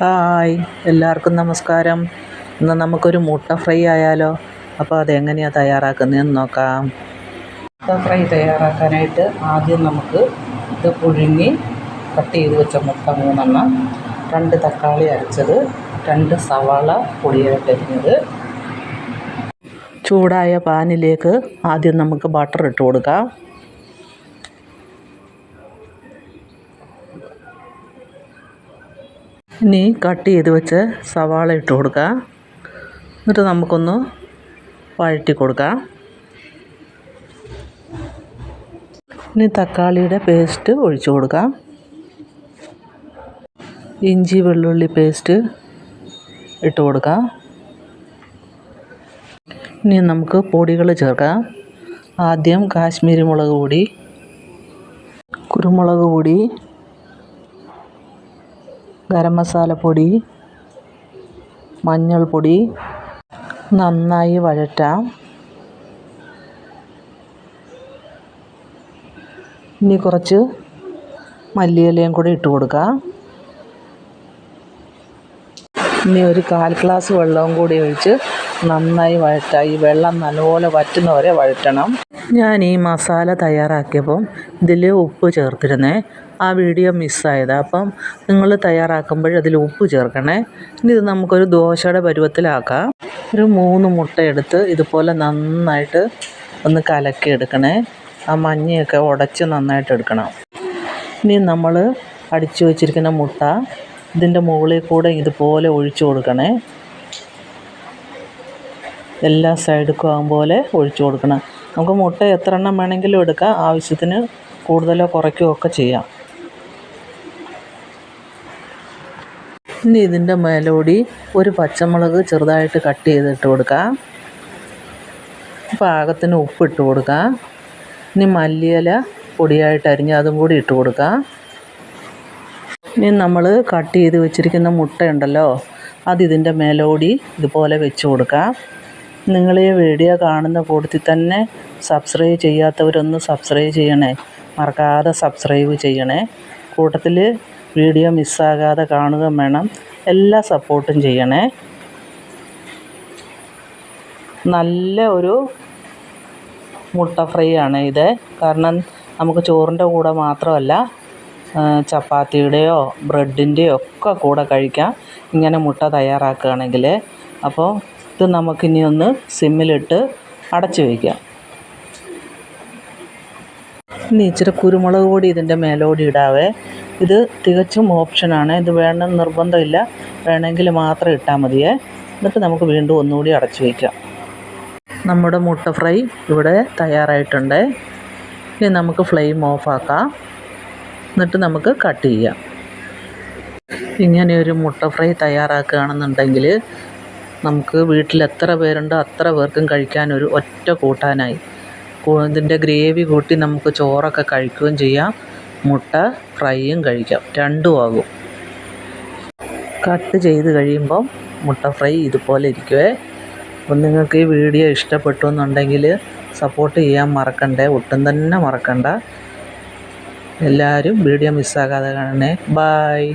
Hi എല്ലാവർക്കും നമസ്കാരം. ഇന്ന് നമുക്കൊരു മുട്ട ഫ്രൈ ആയാലോ? അപ്പോൾ അതെങ്ങനെയാണ് തയ്യാറാക്കുന്നതെന്ന് നോക്കാം. മുട്ട ഫ്രൈ തയ്യാറാക്കാനായിട്ട് ആദ്യം നമുക്ക് ഇത് പുഴുങ്ങി കട്ട് ചെയ്ത് വെച്ച മുട്ട മൂന്നെണ്ണം രണ്ട് തക്കാളി അരച്ചത് രണ്ട് സവാള പൊടിയായിട്ടരിഞ്ഞത് ചൂടായ പാനിലേക്ക് ആദ്യം നമുക്ക് ബട്ടർ ഇട്ട് കൊടുക്കാം. ഇനി കട്ട് ചെയ്ത് വെച്ച് സവാള ഇട്ട് കൊടുക്കുക എന്നിട്ട് നമുക്കൊന്ന് വഴറ്റി കൊടുക്കാം. ഇനി തക്കാളിയുടെ പേസ്റ്റ് ഒഴിച്ചു കൊടുക്കാം. ഇഞ്ചി വെള്ളുള്ളി പേസ്റ്റ് ഇട്ട് കൊടുക്കാം. ഇനി നമുക്ക് പൊടികൾ ചേർക്കാം. ആദ്യം കാശ്മീരി മുളക് പൊടി കുരുമുളക് പൊടി ഗരം മസാലപ്പൊടി മഞ്ഞൾപ്പൊടി നന്നായി വഴറ്റാം. ഇനി കുറച്ച് മല്ലിയിലയും കൂടി ഇട്ട് കൊടുക്കാം. ഇനി ഒരു കാൽ ഗ്ലാസ് വെള്ളവും കൂടി ഒഴിച്ച് നന്നായി വഴറ്റാം. ഈ വെള്ളം നല്ലപോലെ വറ്റുന്ന വരെ വഴറ്റണം. ഞാൻ ഈ മസാല തയ്യാറാക്കിയപ്പം ഇതിൽ ഉപ്പ് ചേർത്തിരുന്നേ. ആ വീഡിയോ മിസ്സായത്. അപ്പം നിങ്ങൾ തയ്യാറാക്കുമ്പോൾ അതിൽ ഉപ്പ് ചേർക്കണേ. ഇനി ഇത് നമുക്കൊരു ദോശയുടെ പരുവത്തിലാക്കാം. ഒരു മൂന്ന് മുട്ട എടുത്ത് ഇതുപോലെ നന്നായിട്ട് ഒന്ന് കലക്കി എടുക്കണേ. ആ മഞ്ഞയൊക്കെ ഉടച്ച് നന്നായിട്ട് എടുക്കണം. ഇനി നമ്മൾ അടിച്ചു വച്ചിരിക്കുന്ന മുട്ട ഇതിന്റെ മുകളിൽ കൂടെ ഇതുപോലെ ഒഴിച്ചു കൊടുക്കണേ. എല്ലാ സൈഡിലും ആകും പോലെ ഒഴിച്ചു കൊടുക്കണം. നമുക്ക് മുട്ട എത്ര എണ്ണം വേണമെങ്കിലും എടുക്കാം. ആവശ്യത്തിന് കൂടുതലോ കുറയ്ക്കുകയോ ഒക്കെ ചെയ്യാം. ഇനി ഇതിന്റെ മേലോടി ഒരു പച്ചമുളക് ചെറുതായിട്ട് കട്ട് ചെയ്തിട്ട് കൊടുക്കാം. പാകത്തിന് ഉപ്പ് ഇട്ട് കൊടുക്കാം. ഇനി മല്ലിയില പൊടിയായിട്ട് അരിഞ്ഞ് അതും കൂടി ഇട്ട് കൊടുക്കാം. ഇനി നമ്മൾ കട്ട് ചെയ്ത് വെച്ചിരിക്കുന്ന മുട്ടയുണ്ടല്ലോ അത് ഇതിന്റെ മേലോടി ഇതുപോലെ വെച്ച് കൊടുക്കാം. നിങ്ങൾ ഈ വീഡിയോ കാണുന്ന കൂട്ടത്തിൽ തന്നെ സബ്സ്ക്രൈബ് ചെയ്യാത്തവരൊന്ന് സബ്സ്ക്രൈബ് ചെയ്യണേ. മറക്കാതെ സബ്സ്ക്രൈബ് ചെയ്യണേ. കൂട്ടത്തിൽ വീഡിയോ മിസ്സാകാതെ കാണുക വേണം. എല്ലാ സപ്പോർട്ടും ചെയ്യണേ. നല്ല ഒരു മുട്ട ഫ്രൈ ആണ് ഇത്. കാരണം നമുക്ക് ചോറിന്റെ കൂടെ മാത്രമല്ല ചപ്പാത്തിയുടെയോ ബ്രെഡിന്റെയോ ഒക്കെ കൂടെ കഴിക്കാം. ഇങ്ങനെ മുട്ട തയ്യാറാക്കുകയാണെങ്കിൽ. അപ്പോൾ ഇത് നമുക്കിനി ഒന്ന് സിമ്മിലിട്ട് അടച്ചു വയ്ക്കാം. ഇനി ഇച്ചിരി കുരുമുളക് പൊടി ഇതിന്റെ മേലോടി ഇടാവേ. ഇത് തികച്ചും ഓപ്ഷനാണ് ഇത് വേണം നിർബന്ധമില്ല. വേണമെങ്കിൽ മാത്രം ഇട്ടാൽ മതിയേ. എന്നിട്ട് നമുക്ക് വീണ്ടും ഒന്നുകൂടി അടച്ചു വയ്ക്കാം. നമ്മുടെ മുട്ട ഫ്രൈ ഇവിടെ തയ്യാറായിട്ടുണ്ട്. ഇനി നമുക്ക് ഫ്ലെയിം ഓഫാക്കാം എന്നിട്ട് നമുക്ക് കട്ട് ചെയ്യാം. ഇങ്ങനെ ഒരു മുട്ട ഫ്രൈ തയ്യാറാക്കുകയാണെന്നുണ്ടെങ്കിൽ നമുക്ക് വീട്ടിൽ എത്ര പേരുണ്ടോ അത്ര പേർക്കും കഴിക്കാൻ ഒരു ഒറ്റ കൂട്ടാനായി. ഇതിന്റെ ഗ്രേവി കൂട്ടി നമുക്ക് ചോറൊക്കെ കഴിക്കുകയും ചെയ്യാം. മുട്ട ഫ്രൈയും കഴിക്കാം. രണ്ടും ആകും. കട്ട് ചെയ്ത് കഴിയുമ്പം മുട്ട ഫ്രൈ ഇതുപോലെ ഇരിക്കുവേ. അപ്പം നിങ്ങൾക്ക് ഈ വീഡിയോ ഇഷ്ടപ്പെട്ടു എന്നുണ്ടെങ്കിൽ സപ്പോർട്ട് ചെയ്യാൻ മറക്കണ്ടേ. ഒട്ടും തന്നെ മറക്കണ്ട. എല്ലാവരും വീഡിയോ മിസ്സാകാതെ കാണണേ. ബായ്